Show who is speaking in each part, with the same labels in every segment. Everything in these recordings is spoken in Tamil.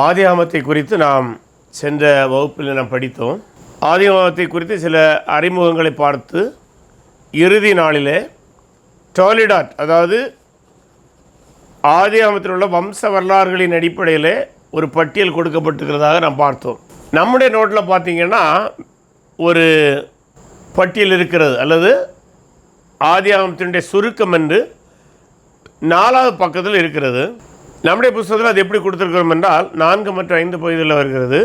Speaker 1: ஆதிகாமத்தை குறித்து நாம் சென்ற வகுப்பில் நாம் படித்தோம். ஆதிகாமத்தை குறித்து சில அறிமுகங்களை பார்த்து இறுதி நாளிலே டோலிடாட் அதாவது ஆதிகாமத்தில் உள்ள வம்ச வரலாறுகளின் அடிப்படையில் ஒரு பட்டியல் கொடுக்கப்பட்டிருக்கிறதாக நாம் பார்த்தோம். நம்முடைய நோட்டில் பார்த்தீங்கன்னா ஒரு பட்டியல் இருக்கிறது. அல்லது ஆதியாகமத்தினுடைய சுருக்கம் என்று நாலாவது பக்கத்தில் இருக்கிறது. நம்முடைய புஸ்தகத்தில் அது எப்படி கொடுத்துருக்கிறோம் என்றால் நான்கு மற்றும் ஐந்து பகுதிகளில் வருகிறது.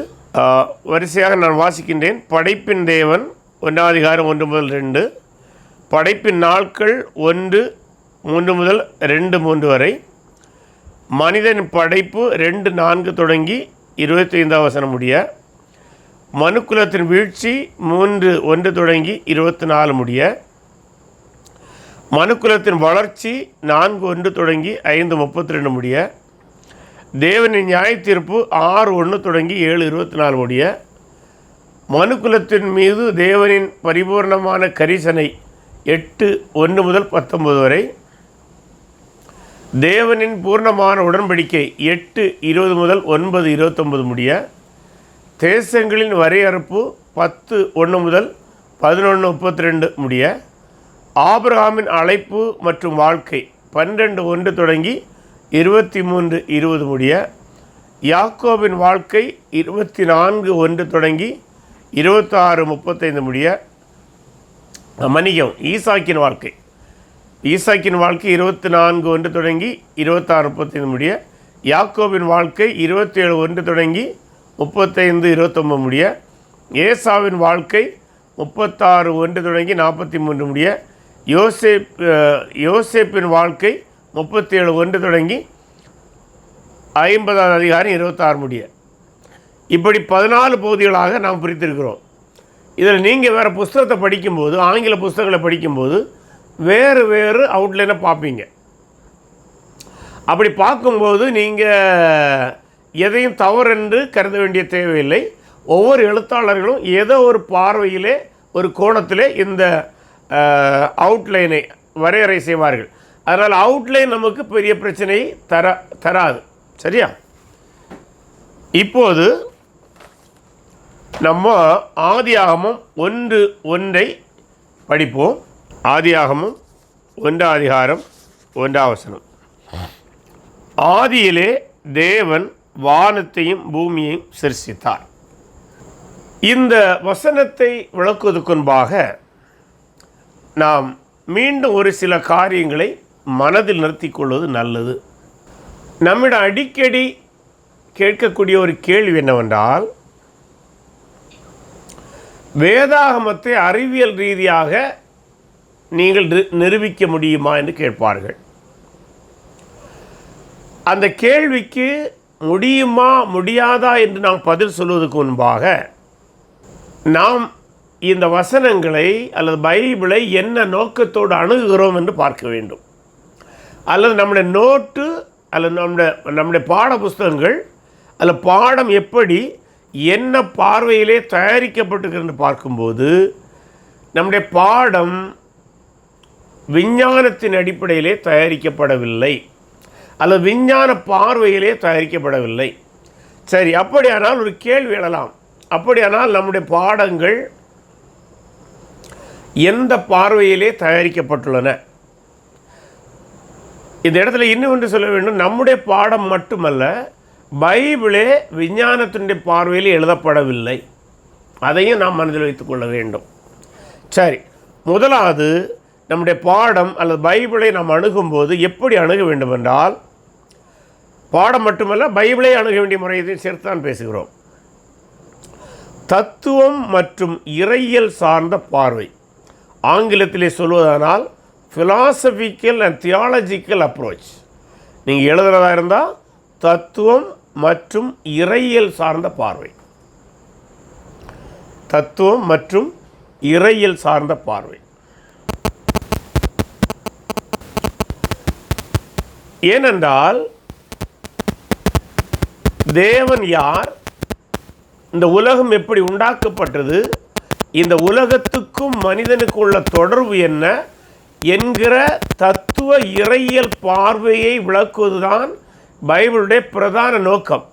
Speaker 1: வரிசையாக நான் வாசிக்கின்றேன். படைப்பின் தேவன் ஒன்றாம் அதிகாரம் ஒன்று முதல் ரெண்டு. படைப்பின் நாட்கள் ஒன்று மூன்று முதல் ரெண்டு மூன்று வரை. மனிதன் படைப்பு ரெண்டு நான்கு தொடங்கி இருபத்தைந்தாம் வசனம் முடிய. மனுக்குலத்தின் வீழ்ச்சி மூன்று ஒன்று தொடங்கி இருபத்தி நாலு முடிய. மனுக்குலத்தின் வளர்ச்சி நான்கு ஒன்று தொடங்கி ஐந்து முப்பத்தி ரெண்டு முடிய. தேவனின் நியாய தீர்ப்பு ஆறு ஒன்று தொடங்கி ஏழு இருபத்தி நாலு முடிய மனுக்குலத்தின் மீது தேவனின் பரிபூர்ணமான கரிசனை எட்டு ஒன்று முதல் பத்தொன்பது வரை தேவனின் பூர்ணமான உடன்படிக்கை எட்டு இருபது முதல் ஒன்பது இருபத்தொன்பது முடிய தேசங்களின் வரையறுப்பு பத்து ஒன்று முதல் பதினொன்று முப்பத்தி ரெண்டு முடிய ஆபிரகாமின் அழைப்பு மற்றும் வாழ்க்கை பன்னிரெண்டு ஒன்று தொடங்கி இருபத்தி மூன்று இருபது முடிய யாக்கோவின் வாழ்க்கை இருபத்தி நான்கு ஒன்று தொடங்கி இருபத்தாறு முப்பத்தைந்து முடிய மணிகம் ஈசாக்கின் வாழ்க்கை. ஈசாக்கின் வாழ்க்கை இருபத்தி நான்கு ஒன்று தொடங்கி இருபத்தாறு முப்பத்தைந்து முடிய யாக்கோவின் வாழ்க்கை இருபத்தேழு ஒன்று தொடங்கி முப்பத்தைந்து இருபத்தொம்பது முடிய ஏசாவின் வாழ்க்கை முப்பத்தாறு ஒன்று தொடங்கி நாற்பத்தி மூன்று முடிய யோசேப் யோசேப்பின் வாழ்க்கை முப்பத்தி ஏழு ஒன்று தொடங்கி ஐம்பதாவது அதிகாரம் இருபத்தாறு முடிய. இப்படி பதினாலு பகுதிகளாக நாம் பிரித்திருக்கிறோம். இதில் நீங்கள் வேறு புஸ்தகத்தை படிக்கும்போது ஆங்கில புஸ்தகங்களை படிக்கும்போது வேறு வேறு அவுட்லைனை பார்ப்பீங்க. அப்படி பார்க்கும்போது நீங்கள் எதையும் தவறென்று கருத வேண்டிய தேவையில்லை. ஒவ்வொரு எழுத்தாளர்களும் ஏதோ ஒரு பார்வையிலே ஒரு கோணத்திலே இந்த அவுட்லைனை வரையறை செய்வார்கள். அதனால் அவுட்லைன் நமக்கு பெரிய பிரச்சனை தர தராது. சரியா? இப்போது நம்ம ஆதியாகமம் ஒன்று ஒன்றை படிப்போம். ஆதியாகமம் ஒன்றாம் அதிகாரம் ஒன்றாம் வசனம். ஆதியிலே தேவன் வானத்தையும் பூமியையும் சிருஷித்தார் இந்த வசனத்தை விளக்குவதற்கு முன்பாக நாம் மீண்டும் ஒரு சில காரியங்களை மனதில் நிறுத்தி கொள்வது நல்லது. நம்மிடம் அடிக்கடி கேட்கக்கூடிய ஒரு கேள்வி என்னவென்றால் வேதாகமத்தை அறிவியல் ரீதியாக நீங்கள் நிரு- நிரூபிக்க முடியுமா என்று கேட்பார்கள். அந்த கேள்விக்கு முடியுமா முடியாதா என்று நாம் பதில் சொல்வதற்கு முன்பாக நாம் இந்த வசனங்களை அல்லது பைபிளை என்ன நோக்கத்தோடு அணுகுகிறோம் என்று பார்க்க வேண்டும். அல்லது நம்முடைய நோட்டு அல்லது நம்முடைய நம்முடைய பாட புஸ்தகங்கள் அதில் பாடம் எப்படி என்ன பார்வையிலே தயாரிக்கப்பட்டிருக்கிறது பார்க்கும்போது நம்முடைய பாடம் விஞ்ஞானத்தின் அடிப்படையிலே தயாரிக்கப்படவில்லை அல்லது விஞ்ஞான பார்வையிலே தயாரிக்கப்படவில்லை. சரி அப்படியானால் ஒரு கேள்வி எழலாம். அப்படியானால் நம்முடைய பாடங்கள் எந்த பார்வையிலே தயாரிக்கப்பட்டுள்ளன? இந்த இடத்துல இன்னும் ஒன்று சொல்ல வேண்டும். நம்முடைய பாடம் மட்டுமல்ல பைபிளே விஞ்ஞானத்தினுடைய பார்வையில் எழுதப்படவில்லை. அதையும் நாம் மனதில் வைத்துக்கொள்ள வேண்டும். சரி முதலாவது நம்முடைய பாடம் அல்லது பைபிளை நாம் அணுகும்போது எப்படி அணுக வேண்டும் என்றால் பாடம் மட்டுமல்ல பைபிளை அணுக வேண்டிய முறையையும் சேர்த்துதான் பேசுகிறோம். தத்துவம் மற்றும் இறையியல் சார்ந்த பார்வை. ஆங்கிலத்திலே சொல்வதானால் ஃபிலாசபிக்கல் அண்ட் தியாலஜிக்கல் அப்ரோச் நீங்கள் எழுதுறதா இருந்தால் தத்துவம் மற்றும் இறையியல் சார்ந்த பார்வை. தத்துவம் மற்றும் இறையியல் சார்ந்த பார்வை. ஏனென்றால் தேவன் யார் இந்த உலகம் எப்படி உண்டாக்கப்பட்டது இந்த உலகத்துக்கும் மனிதனுக்கு உள்ள தொடர்பு என்ன என்கிற தத்துவ இறையியல் பார்வையை விளக்குவதுதான் பைபிளுடைய பிரதான நோக்கம்.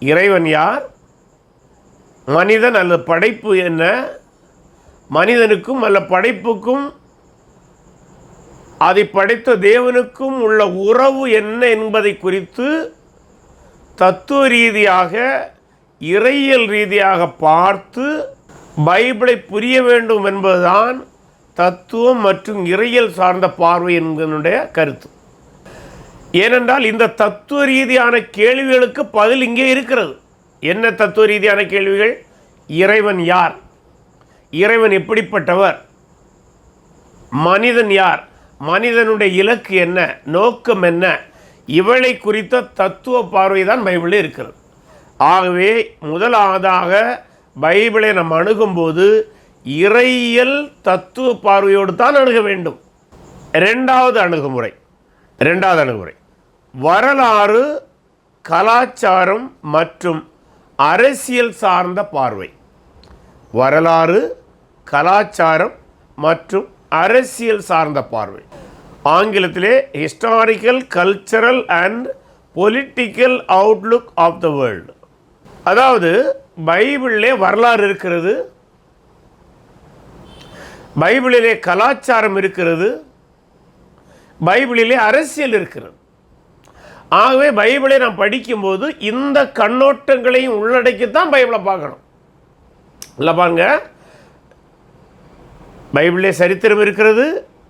Speaker 1: இறைவன் யார்? மனிதன் அல்லது படைப்பு என்ன? மனிதனுக்கும் அல்ல படைப்புக்கும் அதை படைத்த தேவனுக்கும் உள்ள உறவு என்ன என்பதை குறித்து தத்துவ ரீதியாக இறையியல் ரீதியாக பார்த்து பைபிளை புரிய வேண்டும் என்பதுதான் தத்துவம் மற்றும் இறையியல் சார்ந்த பார்வை என்பதனுடைய கருத்து. ஏனென்றால் இந்த தத்துவ ரீதியான கேள்விகளுக்கு பதில் இங்கே இருக்கிறது. என்ன தத்துவ ரீதியான கேள்விகள்? இறைவன் யார்? இறைவன் எப்படிப்பட்டவர்? மனிதன் யார்? மனிதனுடைய இலக்கு என்ன? நோக்கம் என்ன? இவளை குறித்த தத்துவ பார்வை தான் பைபிளில் இருக்கிறது. ஆகவே முதலாவதாக பைபிளை நாம் அணுகும்போது இறையியல் தத்துவ பார்வையோடு தான் அணுக வேண்டும். ரெண்டாவது அணுகுமுறை ரெண்டாவது அணுகுமுறை. வரலாறு கலாச்சாரம் மற்றும் அரசியல் சார்ந்த பார்வை. வரலாறு கலாச்சாரம் மற்றும் அரசியல் சார்ந்த பார்வை. ஆங்கிலத்திலே historical cultural and political outlook of the world அதாவது பைபிளிலே வரலாறு இருக்கிறது பைபிளிலே கலாச்சாரம் இருக்கிறது. பைபிளிலே அரசியல் இருக்கிறது. ஆகவே பைபிளை நாம் படிக்கும்போது இந்த கண்ணோட்டங்களையும் உள்ளடக்கித்தான் பைபிளை பார்க்கணும். இல்லை பாருங்க பைபிளிலே சரித்திரம் இருக்கிறது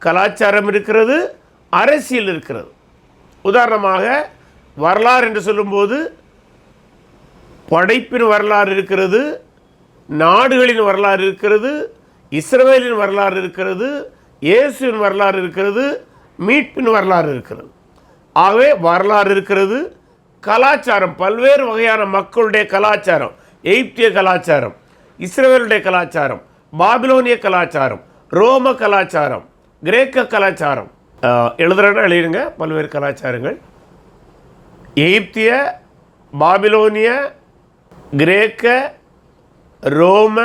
Speaker 1: கலாச்சாரம் இருக்கிறது அரசியல் இருக்கிறது. உதாரணமாக வரலாறு என்று சொல்லும்போது படைப்பின் வரலாறு இருக்கிறது நாடுகளின் வரலாறு இருக்கிறது இஸ்ரவேலின் வரலாறு இருக்கிறது இயேசுவின் வரலாறு இருக்கிறது மீட்பின் வரலாறு இருக்கிறது. ஆகவே வரலாறு இருக்கிறது கலாச்சாரம் பல்வேறு வகையான மக்களுடைய கலாச்சாரம் எகிப்திய கலாச்சாரம் இஸ்ரேலுடைய கலாச்சாரம் பாபிலோனிய கலாச்சாரம் ரோம கலாச்சாரம் கிரேக்க கலாச்சாரம். எழுதுறேன்னா எழுதுங்க பல்வேறு கலாச்சாரங்கள். எகிப்திய பாபிலோனிய கிரேக்க ரோம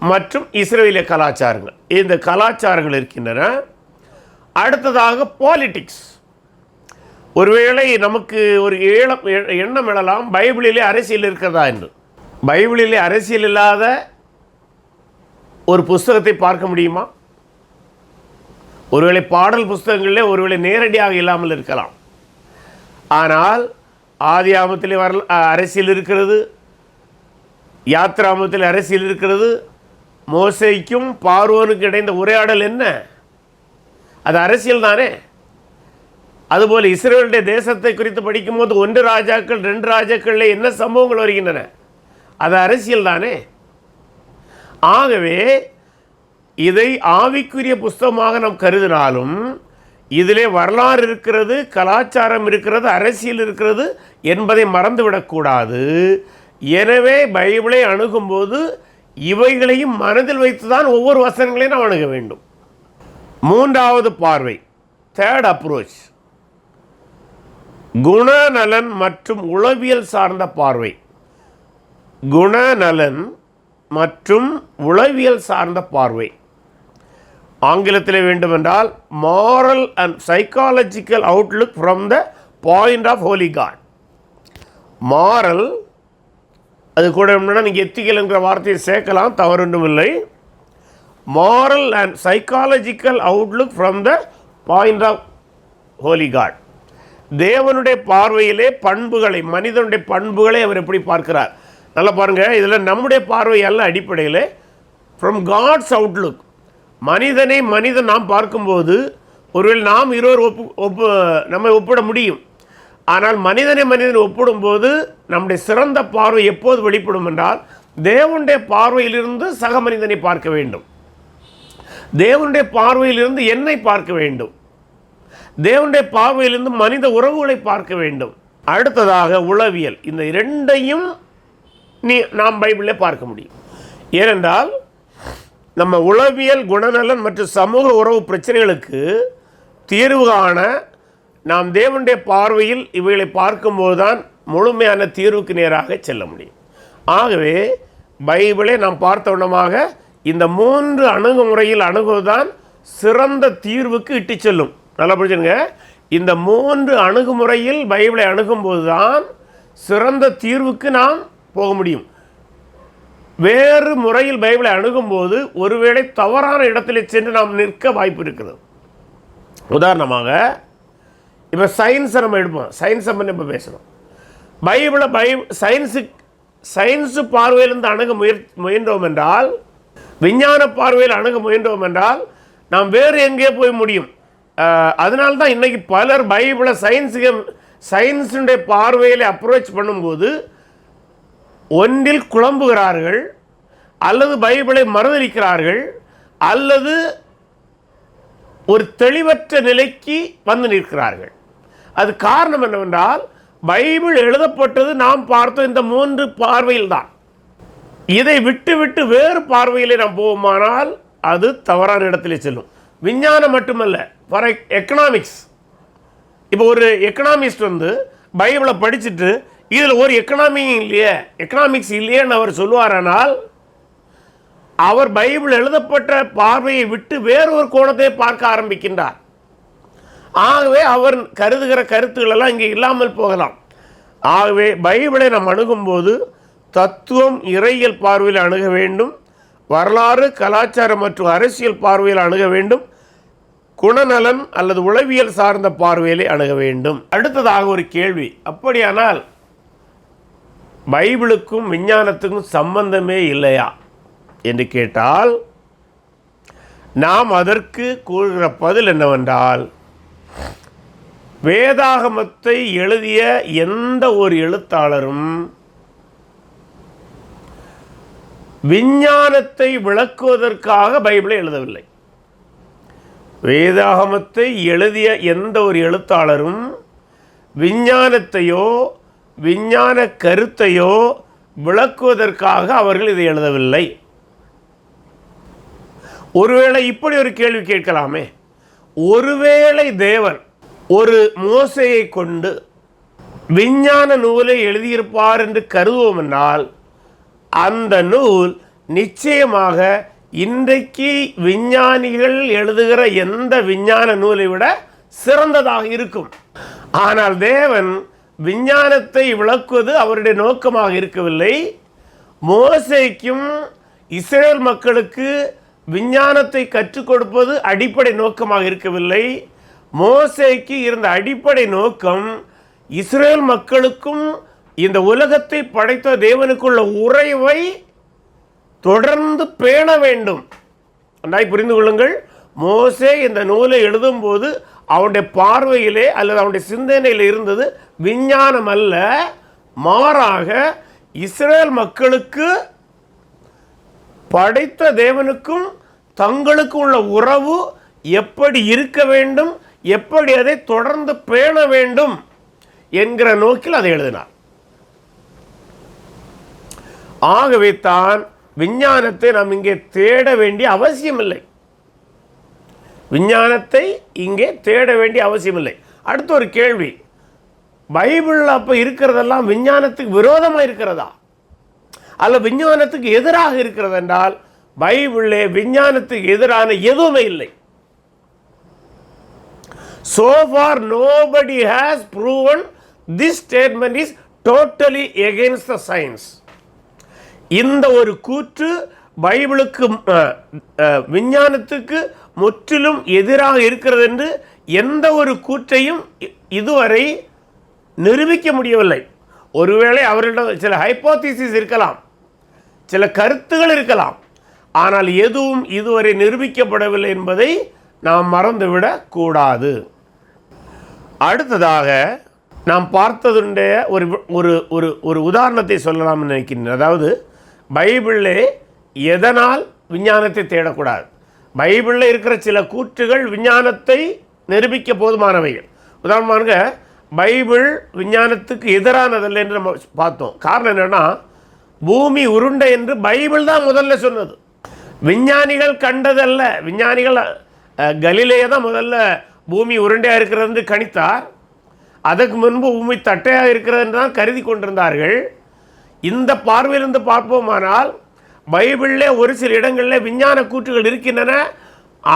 Speaker 1: மற்றும் இஸ்ரேலிய கலாச்சாரங்கள். இந்த கலாச்சாரங்கள் இருக்கின்றன. அடுத்ததாக பாலிட்டிக்ஸ் ஒருவேளை நமக்கு ஒரு ஏழம் எண்ணம் எழலாம். பைபிளிலே அரசியல் இருக்கிறதா என்று. பைபிளிலே அரசியல் இல்லாத ஒரு புஸ்தகத்தை பார்க்க முடியுமா? ஒருவேளை பாடல் புஸ்தகங்களிலே ஒருவேளை நேரடியாக இல்லாமல் இருக்கலாம். ஆனால் ஆதி ஆமத்திலே வர அரசியல் இருக்கிறது. யாத்ராமத்தில் அரசியல் இருக்கிறது. மோசைக்கும் பார்வோனுக்கு இடைந்த உரையாடல் என்ன? அது அரசியல் தானே? அதுபோல் இஸ்ரேலுடைய தேசத்தை குறித்து படிக்கும்போது ஒன்று ராஜாக்கள் ரெண்டு ராஜாக்களில் என்ன சம்பவங்கள் வருகின்றன? அது அரசியல் தானே? ஆகவே இதை ஆவிக்குரிய புஸ்தகமாக நாம் கருதினாலும் இதிலே வரலாறு இருக்கிறது கலாச்சாரம் இருக்கிறது அரசியல் இருக்கிறது என்பதை மறந்துவிடக்கூடாது. எனவே பைபிளை அணுகும்போது இவைகளையும் மனதில் வைத்துதான் ஒவ்வொரு வசனங்களையும் நாம் அணுக வேண்டும். மூன்றாவது பார்வை தேர்ட் அப்ரோச் குணநலன் மற்றும் உளவியல் சார்ந்த பார்வை. குணநலன் மற்றும் உளவியல் சார்ந்த பார்வை. ஆங்கிலத்தில் வேண்டுமென்றால் moral and psychological outlook from the point of holy God moral அது கூட என்னன்னா நீங்கள் எத்திக்கல் வார்த்தையை சேர்க்கலாம் தவறொன்றும் இல்லை. Moral and psychological outlook from the point of holy God தேவனுடைய பார்வையிலே பண்புகளை மனிதனுடைய பண்புகளை அவர் எப்படி பார்க்கிறார்? நல்லா பாருங்கள் இதில் நம்முடைய பார்வை அடிப்படையில். ஃப்ரம் காட்ஸ் அவுட்லுக் மனிதனை மனிதன் நாம் பார்க்கும்போது ஒருவேளை நாம் இருவர் ஒப்பு ஒப்பு நம்ம ஒப்பிட முடியும். ஆனால் மனிதனை மனிதன் ஒப்பிடும்போது நம்முடைய சிறந்த பார்வை எப்போது வெளிப்படும் என்றால் தேவனுடைய பார்வையிலிருந்து சக மனிதனை பார்க்க வேண்டும். தேவனுடைய பார்வையிலிருந்து என்னை பார்க்க வேண்டும். தேவனுடைய பார்வையிலிருந்து மனித உறவுகளை பார்க்க வேண்டும். அடுத்ததாக உளவியல். இந்த இரண்டையும் நீ நாம் பைபிளில் பார்க்க முடியும். ஏனென்றால் நம்ம உளவியல் குணநலன் மற்றும் சமூக உறவு பிரச்சனைகளுக்கு தீர்வு காண நாம் தேவனுடைய பார்வையில் இவைகளை பார்க்கும்போது தான் முழுமையான தீர்வுக்கு நேராக செல்ல முடியும். ஆகவே பைபிளை நாம் பார்த்த உடனமாக இந்த மூன்று அணுகுமுறையில் அணுகுவதுதான் சிறந்த தீர்வுக்கு இட்டு செல்லும். நல்லா புரிஞ்சுங்க இந்த மூன்று அணுகுமுறையில் பைபிளை அணுகும்போது தான் சிறந்த தீர்வுக்கு நாம் போக முடியும். வேறு முறையில் பைபிளை அணுகும்போது ஒருவேளை தவறான இடத்துல சென்று நாம் நிற்க வாய்ப்பு இருக்கிறது. உதாரணமாக இப்போ சயின்ஸை நம்ம எடுப்போம். சயின்ஸை பற்றி இப்போ பேசுகிறோம் பைபிளை பை சயின்ஸு சயின்ஸு பார்வையிலிருந்து அணுக முயற் முயன்றோம் என்றால் விஞ்ஞான பார்வையில் அணுக முயன்றோம் என்றால் நாம் வேறு எங்கே போய் முடியும்? அதனால தான் இன்றைக்கி பலர் பைபிளை சயின்ஸுக்கு சயின்ஸுடைய பார்வையில் அப்ரோச் பண்ணும்போது ஒன்றில் குழம்புகிறார்கள் அல்லது பைபிளை மறுதளிக்கிறார்கள் அல்லது ஒரு தெளிவற்ற நிலைக்கு வந்து நிற்கிறார்கள். அது காரணம் என்னவென்றால் பைபிள் எழுதப்பட்டது நாம் பார்த்த இந்த மூன்று பார்வையில் தான் இதை விட்டு விட்டு வேறு பார்வையிலே நாம் போவோமானால் அது தவறான இடத்திலே செல்லும். விஞ்ஞானம் மட்டுமல்ல ஃபார் எக்கனாமிக்ஸ் e- இப்போ ஒரு எக்கனாமிஸ்ட் வந்து பைபிளை படிச்சுட்டு இதில் ஒரு எக்கனாமி இல்லையே எக்கனாமிக்ஸ் இல்லையேன்னு அவர் சொல்லுவாரானால் அவர் பைபிள் எழுதப்பட்ட பார்வையை விட்டு வேறொரு கோணத்தை பார்க்க ஆரம்பிக்கின்றார். ஆகவே அவர் கருதுகிற கருத்துக்களெல்லாம் இங்கே இல்லாமல் போகலாம். ஆகவே பைபிளை நாம் அணுகும்போது தத்துவம் இறையியல் பார்வையில் அணுக வேண்டும் வரலாறு கலாச்சாரம் மற்றும் அரசியல் பார்வையில் அணுக வேண்டும் குணநலன் அல்லது உளவியல் சார்ந்த பார்வையிலே அணுக வேண்டும். அடுத்ததாக ஒரு கேள்வி. அப்படியானால் பைபிளுக்கும் விஞ்ஞானத்துக்கும் சம்பந்தமே இல்லையா என்று கேட்டால் நாம் அதற்கு கூறுகிற பதில் என்னவென்றால் வேதாகமத்தை எழுதிய எந்த ஒரு எழுத்தாளரும் விஞ்ஞானத்தை விளக்குவதற்காக பைபிளை எழுதவில்லை. வேதாகமத்தை எழுதிய எந்த ஒரு எழுத்தாளரும் விஞ்ஞானத்தையோ விஞ்ஞான கருத்தையோ விளக்குவதற்காக அவர்கள் இதை எழுதவில்லை. ஒருவேளை இப்படி ஒரு கேள்வி கேட்கலாமே? ஒருவேளை தேவன் ஒரு மோசையை கொண்டு விஞ்ஞான நூலை எழுதியிருப்பார் என்று கருதுவோம் என்றால் அந்த நூல் நிச்சயமாக இன்றைக்கு விஞ்ஞானிகள் எழுதுகிற எந்த விஞ்ஞான நூலை விட சிறந்ததாக இருக்கும். ஆனால் தேவன் விஞ்ஞானத்தை விளக்குவது அவருடைய நோக்கமாக இருக்கவில்லை. மோசைக்கும் இஸ்ரேல் மக்களுக்கு விஞ்ஞானத்தை கற்றுக் கொடுப்பது அடிப்படை நோக்கமாக இருக்கவில்லை. மோசைக்கு இருந்த அடிப்படை நோக்கம் இஸ்ரேல் மக்களுக்கும் இந்த உலகத்தை படைத்த தேவனுக்குள்ள உறைவை தொடர்ந்து பேண வேண்டும். நன்றாய் புரிந்து கொள்ளுங்கள். மோசே இந்த நூலை எழுதும்போது அவனுடைய பார்வையிலே அல்லது அவனுடைய சிந்தனையில் இருந்தது விஞ்ஞானம் அல்ல மாறாக இஸ்ரேல் மக்களுக்கு படைத்த தேவனுக்கும் தங்களுக்கு உள்ள உறவு எப்படி இருக்க வேண்டும் எப்படி அதை தொடர்ந்து பேண வேண்டும் என்கிற நோக்கில் அதை எழுதினார். ஆகவே தான் விஞ்ஞானத்தை நாம் இங்கே தேட வேண்டிய அவசியமில்லை. விஞ்ஞானத்தை இங்கே தேட வேண்டிய அவசியமில்லை. அடுத்த ஒரு கேள்வி பைபிளில் அப்போ இருக்கிறதெல்லாம் விஞ்ஞானத்துக்கு விரோதமாக இருக்கிறதா? அல்ல விஞ்ஞானத்துக்கு எதிராக இருக்கிறது என்றால் பைபிளே விஞ்ஞானத்துக்கு எதிரான எதுவுமே இல்லை. So far nobody has proven this statement is totally against the science இந்த ஒரு கூற்று பைபிளுக்கு விஞ்ஞானத்துக்கு முற்றிலும் எதிராக இருக்கிறது என்று எந்த ஒரு கூற்றையும் இதுவரை நிரூபிக்க முடியவில்லை. ஒருவேளை அவர்களிடம் சில ஹைப்போதிசிஸ் இருக்கலாம். சில கருத்துகள் இருக்கலாம். ஆனால் எதுவும் இதுவரை நிரூபிக்கப்படவில்லை என்பதை நாம் மறந்துவிடக்கூடாது அடுத்ததாக நாம் பார்த்ததுடைய ஒரு ஒரு ஒரு ஒரு உதாரணத்தை சொல்லலாம்னு நினைக்கின்றேன். அதாவது பைபிளிலே எதனால் விஞ்ஞானத்தை தேடக்கூடாது? பைபிளில் இருக்கிற சில கூற்றுகள் விஞ்ஞானத்தை நிரூபிக்க போதுமானவைகள். உதாரணமாக பைபிள் விஞ்ஞானத்துக்கு எதிரானதல்ல என்று நம்ம பார்த்தோம். காரணம் என்னென்னா பூமி உருண்டை என்று பைபிள் தான் முதல்ல சொன்னது. விஞ்ஞானிகள் கண்டதல்ல. விஞ்ஞானிகள் கலிலேயே தான் முதல்ல பூமி உருண்டையாக இருக்கிறது என்று கணித்தார். அதற்கு முன்பு பூமி தட்டையாக இருக்கிறது என்று தான் கருதி கொண்டிருந்தார்கள். இந்த பார்வையிலிருந்து பார்ப்போமானால் பைபிளில் ஒரு சில இடங்களில் விஞ்ஞான கூற்றுகள் இருக்கின்றன.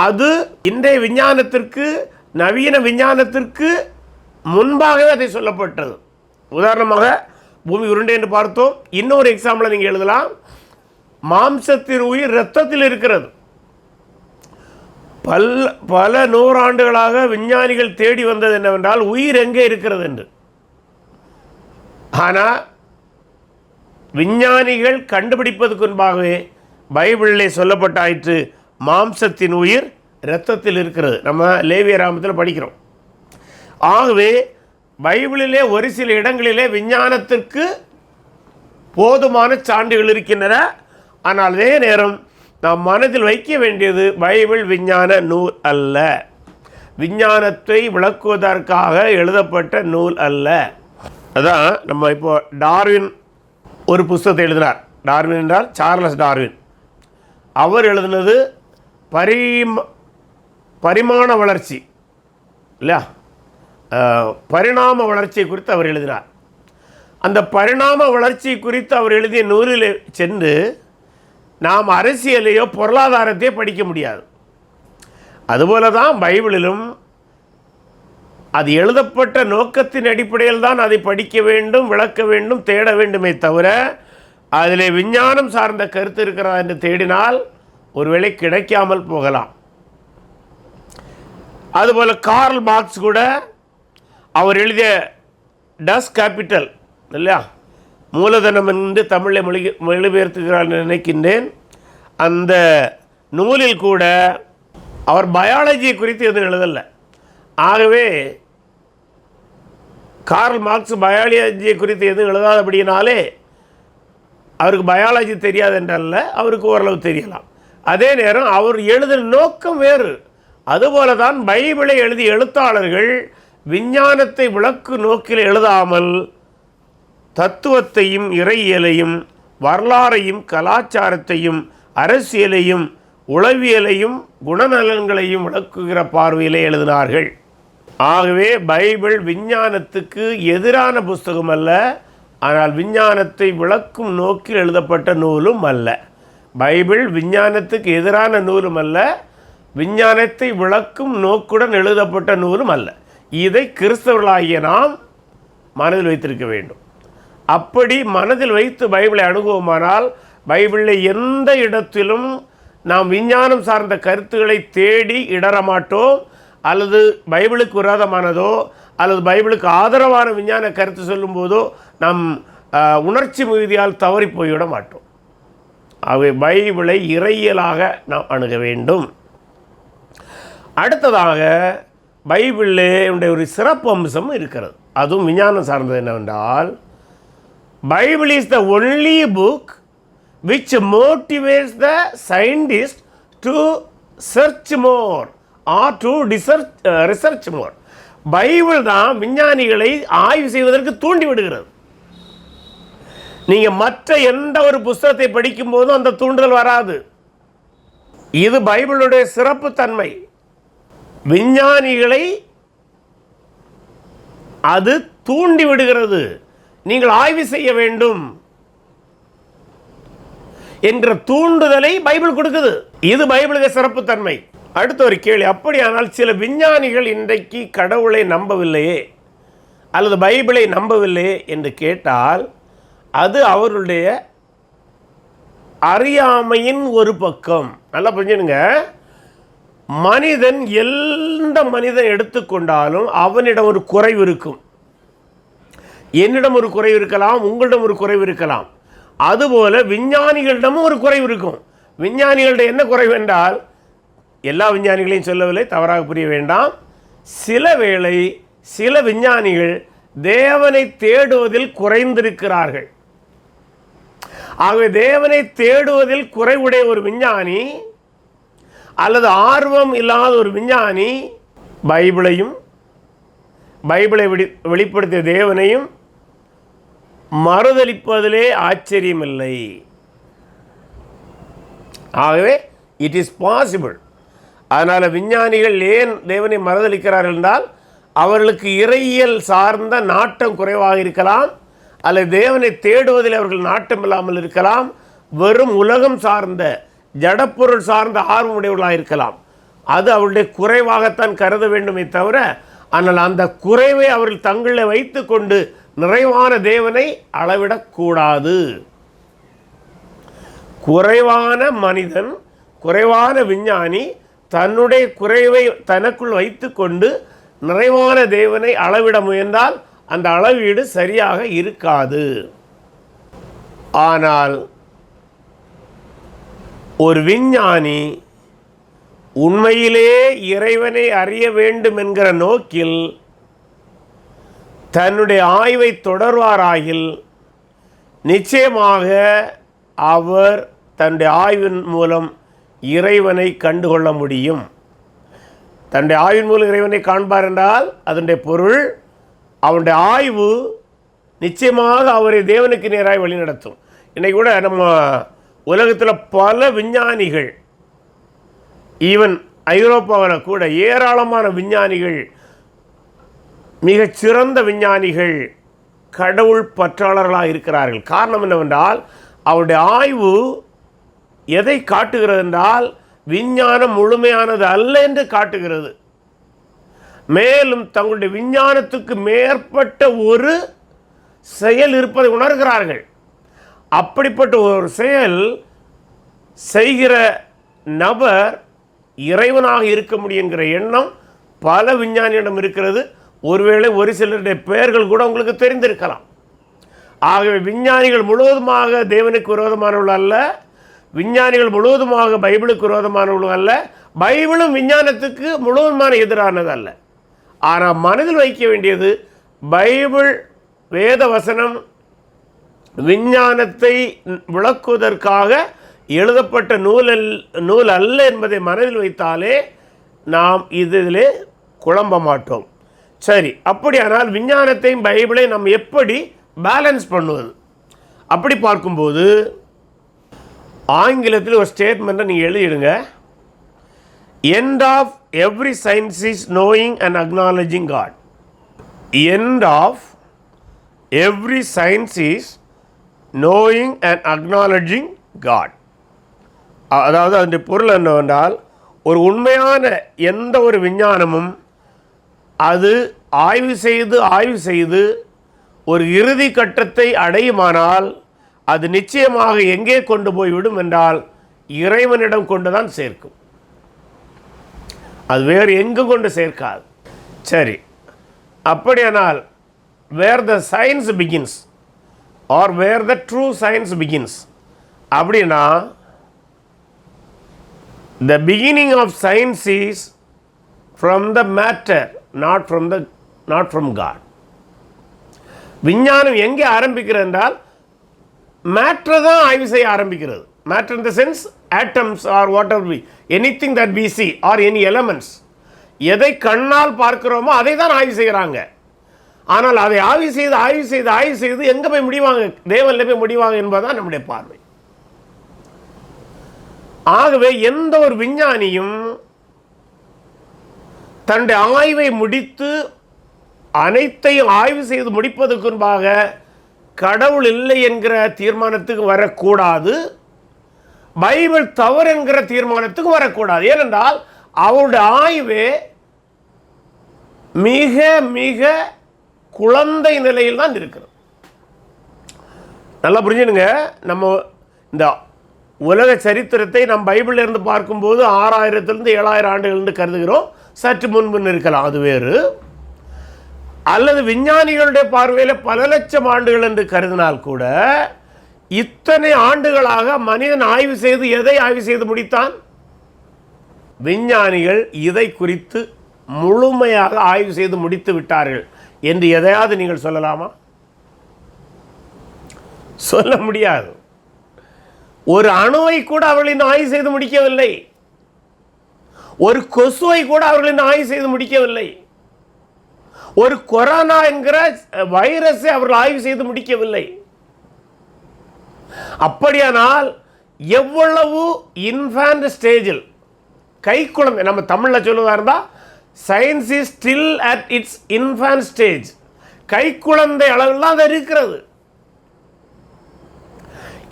Speaker 1: அது இன்றைய விஞ்ஞானத்திற்கு நவீன விஞ்ஞானத்திற்கு முன்பாகவே அதை சொல்லப்பட்டது. உதாரணமாக பூமி உருண்டை என்று பார்த்தோம். இன்னொரு எக்ஸாம்பிளை நீங்கள் எழுதலாம். மாம்சத்தின் உயிர் இரத்தத்தில் இருக்கிறது. பல் பல நூறாண்டுகளாக விஞ்ஞானிகள் தேடி வந்தது என்னவென்றால் உயிர் எங்கே இருக்கிறது என்று. ஆனால் விஞ்ஞானிகள் கண்டுபிடிப்பதற்கு முன்பாகவே பைபிளிலே சொல்லப்பட்டாயிற்று மாம்சத்தின் உயிர் இரத்தத்தில் இருக்கிறது. நம்ம லேவிய ராமத்தில் படிக்கிறோம். ஆகவே பைபிளிலே ஒரு சில இடங்களிலே விஞ்ஞானத்திற்கு போதுமான சான்றுகள் இருக்கின்றன. ஆனால் அதே நேரம் நாம் மனதில் வைக்க வேண்டியது பைபிள் விஞ்ஞான நூல் அல்ல. விஞ்ஞானத்தை விளக்குவதற்காக எழுதப்பட்ட நூல் அல்ல. அதான் நம்ம இப்போ டார்வின் ஒரு புஸ்தகத்தை எழுதினார். டார்வின் என்றால் சார்லஸ் டார்வின். அவர் எழுதினது பரிம பரிமாண வளர்ச்சி. இல்லையா? பரிணாம வளர்ச்சி குறித்து அவர் எழுதினார். அந்த பரிணாம வளர்ச்சி குறித்து அவர் எழுதிய நூலில் சென்று நாம் அரசியலையோ பொருளாதாரத்தையோ படிக்க முடியாது. அதுபோல தான் பைபிளிலும் அது எழுதப்பட்ட நோக்கத்தின் அடிப்படையில் தான் அதை படிக்க வேண்டும் விளக்க வேண்டும் தேட வேண்டுமே தவிர அதில் விஞ்ஞானம் சார்ந்த கருத்து இருக்கிறதா என்று தேடினால் ஒருவேளை கிடைக்காமல் போகலாம். அதுபோல் கார்ல் மார்க்ஸ் கூட அவர் எழுதிய டஸ் கேபிட்டல் இல்லையா? மூலதனம் என்று தமிழை மொழி மொழிபெயர்த்துகிறார் நினைக்கின்றேன். அந்த நூலில் கூட அவர் பயாலஜி குறித்து எதுவும் எழுதலை. ஆகவே கார்ல் மார்க்ஸ் பயாலஜி குறித்து எதுவும் எழுதாதபடியினாலே அவருக்கு பயாலஜி தெரியாது என்றல்ல அவருக்கு ஓரளவு தெரியலாம். அதே நேரம் அவர் எழுதின நோக்கம் வேறு. அதுபோல தான் பைபிளை எழுதிய எழுத்தாளர்கள் விஞ்ஞானத்தை விளக்கு நோக்கில் எழுதாமல் தத்துவத்தையும் இறையியலையும் வரலாறையும் கலாச்சாரத்தையும் அரசியலையும் உளவியலையும் குணநலன்களையும் விளக்குகிற பார்வையிலே எழுதினார்கள். ஆகவே பைபிள் விஞ்ஞானத்துக்கு எதிரான புஸ்தகம் அல்ல ஆனால் விஞ்ஞானத்தை விளக்கும் நோக்கில் எழுதப்பட்ட நூலும் அல்ல. பைபிள் விஞ்ஞானத்துக்கு எதிரான நூலும் அல்ல விஞ்ஞானத்தை விளக்கும் நோக்குடன் எழுதப்பட்ட நூலும் அல்ல. இதை கிறிஸ்தவர்களாகிய நாம் மனதில் வைத்திருக்க வேண்டும். அப்படி மனதில் வைத்து பைபிளை அணுகுவோமானால் பைபிளில் எந்த இடத்திலும் நாம் விஞ்ஞானம் சார்ந்த கருத்துக்களை தேடி இடரமாட்டோம் அல்லது பைபிளுக்கு விரோதமானதோ அல்லது பைபிளுக்கு ஆதரவான விஞ்ஞான கருத்து சொல்லும்போதோ நாம் உணர்ச்சி மிகுதியால் தவறி போய்விட மாட்டோம் ஆகவே பைபிளை இறையியலாக நாம் அணுக வேண்டும். அடுத்ததாக பைபிளில் உடைய ஒரு சிறப்பு அம்சம் இருக்கிறது. அதுவும் விஞ்ஞானம் சார்ந்தது என்னவென்றால் Bible is the only book which motivates the scientist to search more or to research research more Bible தான் விஞ்ஞானிகளை ஆய்வு செய்வதற்கு தூண்டி விடுகிறது. நீங்கள் மற்ற எந்த ஒரு புஸ்தகத்தை படிக்கும் போதும் அந்த தூண்டுதல் வராது. இது பைபிளுடைய சிறப்பு தன்மை. விஞ்ஞானிகளை அது தூண்டி விடுகிறது. நீங்கள் ஆய்வு செய்ய வேண்டும் என்ற தூண்டுதலை பைபிள் கொடுக்குது. இது பைபிளுக்கு சிறப்பு தன்மை அடுத்த ஒரு கேள்வி அப்படியானால் சில விஞ்ஞானிகள் இன்றைக்கு கடவுளை நம்பவில்லையே அல்லது பைபிளை நம்பவில்லையே என்று கேட்டால் அது அவருடைய அறியாமையின் ஒரு பக்கம். நல்லா புரிஞ்சுடுங்க மனிதன் எந்த மனிதன் எடுத்துக்கொண்டாலும் அவனிடம் ஒரு குறைவு இருக்கும். என்னிடம் ஒரு குறைவு இருக்கலாம் உங்களிடம் ஒரு குறைவு இருக்கலாம். அதுபோல விஞ்ஞானிகளிடமும் ஒரு குறைவு இருக்கும். விஞ்ஞானிகளிடம் என்ன குறைவு என்றால் எல்லா விஞ்ஞானிகளையும் சொல்லவில்லை தவறாக புரிய வேண்டாம். சில வேளை சில விஞ்ஞானிகள் தேவனை தேடுவதில் குறைந்திருக்கிறார்கள். ஆகவே தேவனை தேடுவதில் குறைவுடைய ஒரு விஞ்ஞானி அல்லது ஆர்வம் இல்லாத ஒரு விஞ்ஞானி பைபிளையும் பைபிளை வெளி வெளிப்படுத்திய தேவனையும் மறுதளிப்பதிலே ஆச்சரியமில்லை. ஆகவே இட் இஸ் பாசிபிள் அதனால் விஞ்ஞானிகள் ஏன் தேவனை மறுதளிக்கிறார்கள் என்றால் அவர்களுக்கு இறையியல் சார்ந்த நாட்டம் குறைவாக இருக்கலாம் அல்லது தேவனை தேடுவதில் அவர்கள் நாட்டம் இல்லாமல் இருக்கலாம் வெறும் உலகம் சார்ந்த ஜடப்பொருள் சார்ந்த ஆர்வமுடையவர்களாக இருக்கலாம். அது அவருடைய குறைவாகத்தான் கருத வேண்டுமே தவிர ஆனால் அந்த குறைவை அவர்கள் தங்களை வைத்துக்கொண்டு நிறைவான தேவனை அளவிடக்கூடாது. குறைவான மனிதன் குறைவான விஞ்ஞானி தன்னுடைய குறைவை தனக்குள் வைத்துக்கொண்டு நிறைவான தேவனை அளவிட முயன்றால் அந்த அளவீடு சரியாக இருக்காது. ஆனால் ஒரு விஞ்ஞானி உண்மையிலே இறைவனை அறிய வேண்டும் என்கிற நோக்கில் தன்னுடைய ஆய்வை தொடர்வாராகில் நிச்சயமாக அவர் தன்னுடைய ஆய்வின் மூலம் இறைவனை கண்டுகொள்ள முடியும். தன்னுடைய ஆய்வின் மூலம் இறைவனை காண்பார் என்றால் அதனுடைய பொருள் அவனுடைய ஆய்வு நிச்சயமாக அவரை தேவனுக்கு நேராக வழிநடத்தும். இன்றைக்கூட கூட நம்ம உலகத்தில் பல விஞ்ஞானிகள் ஈவன் ஐரோப்பாவில் கூட ஏராளமான விஞ்ஞானிகள் மிகச்சிறந்த விஞ்ஞானிகள் கடவுள் பற்றாளர்களாக இருக்கிறார்கள். காரணம் என்னவென்றால் அவருடைய ஆய்வு எதை காட்டுகிறது என்றால் விஞ்ஞானம் முழுமையானது அல்ல என்று காட்டுகிறது. மேலும் தங்களுடைய விஞ்ஞானத்துக்கு மேற்பட்ட ஒரு செயல் இருப்பதை உணர்கிறார்கள். அப்படிப்பட்ட ஒரு செயல் செய்கிற நபர் இறைவனாக இருக்க முடியுங்கிற எண்ணம் பல விஞ்ஞானியிடம் இருக்கிறது. ஒருவேளை ஒரு சிலருடைய பெயர்கள் கூட உங்களுக்கு தெரிந்திருக்கலாம். ஆகவே விஞ்ஞானிகள் முழுவதுமாக தேவனுக்கு விரோதமானவர்கள் அல்ல விஞ்ஞானிகள் முழுவதுமாக பைபிளுக்கு விரோதமானவர்கள் அல்ல பைபிளும் விஞ்ஞானத்துக்கு முழுவதுமான எதிரானது அல்ல. ஆனால் மனதில் வைக்க வேண்டியது பைபிள் வேத வசனம் விஞ்ஞானத்தை விளக்குவதற்காக எழுதப்பட்ட நூல் அல்- நூல் அல்ல என்பதை மனதில் வைத்தாலே நாம் இதிலே குழம்ப மாட்டோம். சரி அப்படியானால் விஞ்ஞானத்தையும் பைபிளையும் நம்ம எப்படி பேலன்ஸ் பண்ணுவது? அப்படி பார்க்கும்போது ஆங்கிலத்தில் ஒரு ஸ்டேட்மெண்ட்டை நீங்கள் எழுதிடுங்க. End of every science is knowing and acknowledging God end of every science is knowing and acknowledging God அதாவது அதனுடைய பொருள் என்னவென்றால் ஒரு உண்மையான எந்த ஒரு விஞ்ஞானமும் அது ஆய்வு செய்து ஆய்வு செய்து ஒரு இறுதி கட்டத்தை அடையுமானால் அது நிச்சயமாக எங்கே கொண்டு போய் விடும் என்றால் இறைவனிடம் கொண்டு தான் சேர்க்கும். அது வேறு எங்கு கொண்டு சேர்க்காது. சரி. அப்படியானால் where the science begins or where the true science begins அப்படின்னா the beginning of science is from the matter not from the not from God விஞ்ஞானம் எங்கே ஆரம்பிக்கிறது என்றால் மேட்ரை தான் ஆய்வு செய்ய ஆரம்பிக்கிறது. Matter in the sense atoms are whatever be anything that be see or any elements எதை கண்ணால் பார்க்கிறோமோ அதை தான் ஆய்வு செய்கிறாங்க. ஆனால் அதை ஆய்வு செய்து ஆய்வு செய்து ஆய்வு செய்து எங்கே போய் முடிவாங்க? தேவனில் போய் முடிவாங்க என்பதுதான் நம்முடைய பார்வை. ஆகவே எந்த ஒரு விஞ்ஞானியும் தன்னுடைய ஆய்வை முடித்து அனைத்தையும் ஆய்வு செய்து முடிப்பதற்கு முன்பாக கடவுள் இல்லை என்கிற தீர்மானத்துக்கு வரக்கூடாது பைபிள் தவறு என்கிற தீர்மானத்துக்கு வரக்கூடாது. ஏனென்றால் அவருடைய ஆய்வே மிக மிக குழந்தை நிலையில் தான் இருக்கிறது நல்லா புரிஞ்சுடுங்க நம்ம இந்த உலக சரித்திரத்தை நம் பைபிளிலிருந்து பார்க்கும்போது ஆறாயிரத்துலேருந்து ஏழாயிரம் ஆண்டுகள் என்று கருதுகிறோம். சற்று முன்பு இருக்கலாம் அது வேறு. அல்லது விஞ்ஞானிகளுடைய பார்வையில் பல லட்சம் ஆண்டுகள் என்று கருதினால் கூட இத்தனை ஆண்டுகளாக மனிதன் ஆய்வு செய்து எதை ஆய்வு செய்து முடித்தான்? விஞ்ஞானிகள் இதை குறித்து முழுமையாக ஆய்வு செய்து முடித்து விட்டார்கள். என்று எதையாவது நீங்கள் சொல்லலாமா? சொல்ல முடியாது. ஒரு அணுவை கூட அவர்களின் ஆய்வு செய்து முடிக்கவில்லை. ஒரு கொசுவை கூட அவர்களின் ஆய்வு செய்து முடிக்கவில்லை. ஒரு கொரோனா என்கிற வைரஸை அவர்கள் ஆய்வு செய்து முடிக்கவில்லை. அப்படியானால் எவ்வளவு இன்ஃபேண்ட் ஸ்டேஜில் கை குழந்தை நம்ம தமிழில் சொல்லுவதா இருந்தால் science is still at its infant stage கைக்குழந்தை அளவில் அது இருக்கிறது.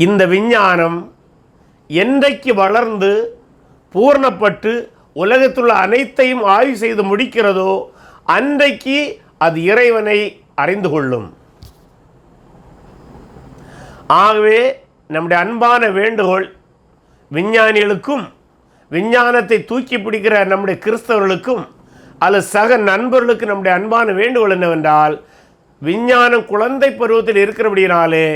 Speaker 1: இந்த விஞ்ஞானம் என்றைக்கு வளர்ந்து பூர்ணப்பட்டு உலகத்துள்ள அனைத்தையும் ஆய்வு செய்து முடிக்கிறதோ அன்றைக்கு அது இறைவனை அறிந்து கொள்ளும். ஆகவே நம்முடைய அன்பான வேண்டுகோள் விஞ்ஞானிகளுக்கும் விஞ்ஞானத்தை தூக்கி பிடிக்கிற நம்முடைய கிறிஸ்தவர்களுக்கும் அல்லது சக நண்பர்களுக்கு நம்முடைய அன்பான வேண்டுகோள் என்னவென்றால் விஞ்ஞானம் குழந்தை பருவத்தில் இருக்கிறபடினாலே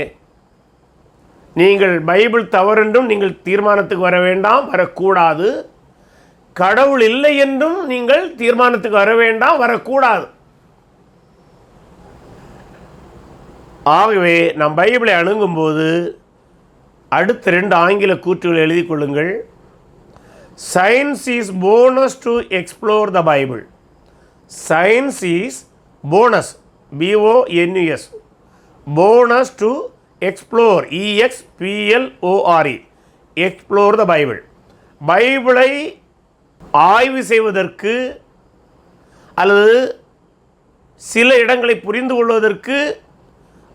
Speaker 1: நீங்கள் பைபிள் தவறென்றும் நீங்கள் தீர்மானத்துக்கு வர வேண்டாம் வரக்கூடாது. கடவுள் இல்லை என்றும் நீங்கள் தீர்மானத்துக்கு வர வேண்டாம் வரக்கூடாது. ஆகவே நாம் பைபிளை அணுகும்போது அடுத்த ரெண்டு ஆங்கில கூற்றுகள் எழுதி கொள்ளுங்கள். Science is bonus to explore the Bible science is bonus B O N U S bonus to explore E X P L O R E explore the Bible பைபிளை ஆய்வு செய்வதற்கு அல்லது சில இடங்களை புரிந்து கொள்வதற்கு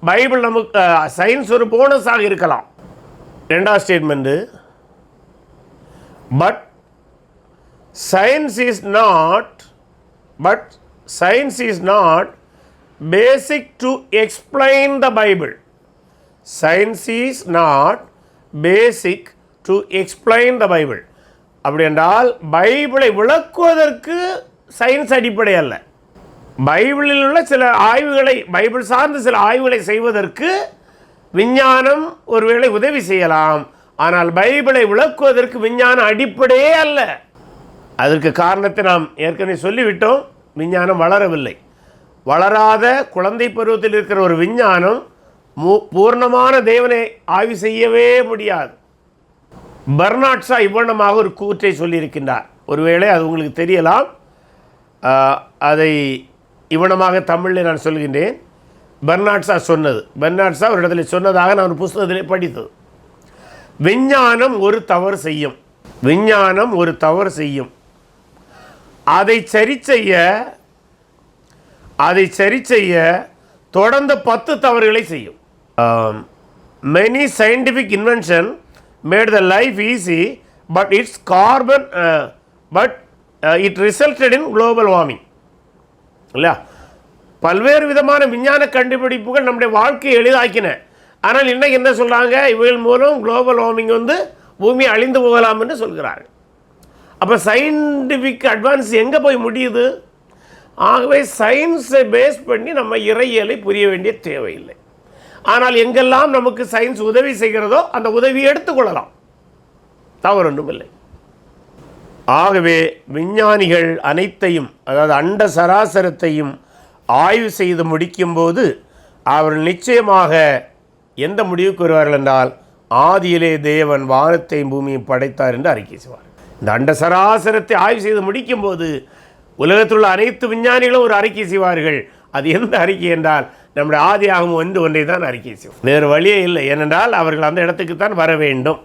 Speaker 1: பைபிள் நமக்கு சயின்ஸ் ஒரு போனஸாக இருக்கலாம். ரெண்டாவது statement but science is not but science is not basic to explain the Bible science is not basic to explain the Bible அப்படி என்றால் பைபிளை விளக்குவதற்கு சயின்ஸ் அடிப்படை அல்ல. பைபிளில் உள்ள சில ஆய்வுகளை பைபிள் சார்ந்த சில ஆய்வுகளை செய்வதற்கு விஞ்ஞானம் ஒருவேளை உதவி செய்யலாம். ஆனால் பைபிளை விளக்குவதற்கு விஞ்ஞானம் அடிப்படையே அல்ல. அதற்கு காரணத்தை நாம் ஏற்கனவே சொல்லிவிட்டோம். விஞ்ஞானம் வளரவில்லை. வளராத குழந்தை பருவத்தில் இருக்கிற ஒரு விஞ்ஞானம் மூ பூர்ணமான தேவனை ஆய்வு செய்யவே முடியாது. பர்னாட்ஸா இவ்வண்ணமாக ஒரு கூற்றை சொல்லியிருக்கின்றார். ஒருவேளை அது உங்களுக்கு தெரியலாம். அதை இவனமாக தமிழில் நான் சொல்கின்றேன். பர்னாட்ஸா சொன்னது. பெர்னாட்ஸா ஒரு இடத்துல சொன்னதாக நான் ஒரு புஸ்தகத்திலே படித்தது. விஞ்ஞானம் ஒரு தவறு செய்யும். விஞ்ஞானம் ஒரு தவறு செய்யும். அதை சரி செய்ய அதை சரி செய்ய தொடர்ந்து பத்து தவறுகளை செய்யும். Many scientific invention made the life easy but it's carbon but it resulted in global warming இல்லையா? பல்வேறு விதமான விஞ்ஞான கண்டுபிடிப்புகள் நம்முடைய வாழ்க்கையை எளிதாக்கின. ஆனால் இன்னைக்கு என்ன சொல்கிறாங்க இவைகள் மூலம் குளோபல் வார்மிங் வந்து பூமி அழிந்து போகலாம் என்று சொல்கிறார்கள். அப்போ சயின்டிஃபிக் அட்வான்ஸ் எங்கே போய் முடியுது? ஆகவே சயின்ஸை பேஸ் பண்ணி நம்ம இறையியலை புரிய வேண்டிய தேவையில்லை. ஆனால் எங்கெல்லாம் நமக்கு சயின்ஸ் உதவி செய்கிறதோ அந்த உதவியை எடுத்துக்கொள்ளலாம். தவறு ஒன்றும் இல்லை ஆகவே விஞ்ஞானிகள் அனைத்தையும் அதாவது அண்ட சராசரத்தையும் ஆய்வு செய்து முடிக்கும்போது அவர்கள் நிச்சயமாக எந்த முடிவுக்கு வருவார்கள் என்றால் ஆதியிலே தேவன் வானத்தையும் பூமியும் படைத்தார் என்று அறிக்கை செய்வார் இந்த அண்ட சராசரத்தை ஆய்வு செய்து முடிக்கும்போது உலகத்தில் உள்ள அனைத்து விஞ்ஞானிகளும் ஒரு அறிக்கை செய்வார்கள். அது எந்த அறிக்கை என்றால் நம்முடைய ஆதியாகும் ஒன்று ஒன்றை தான் அறிக்கை செய்வோம். வேறு வழியே இல்லை. ஏனென்றால் அவர்கள் அந்த இடத்துக்கு தான் வர வேண்டும்.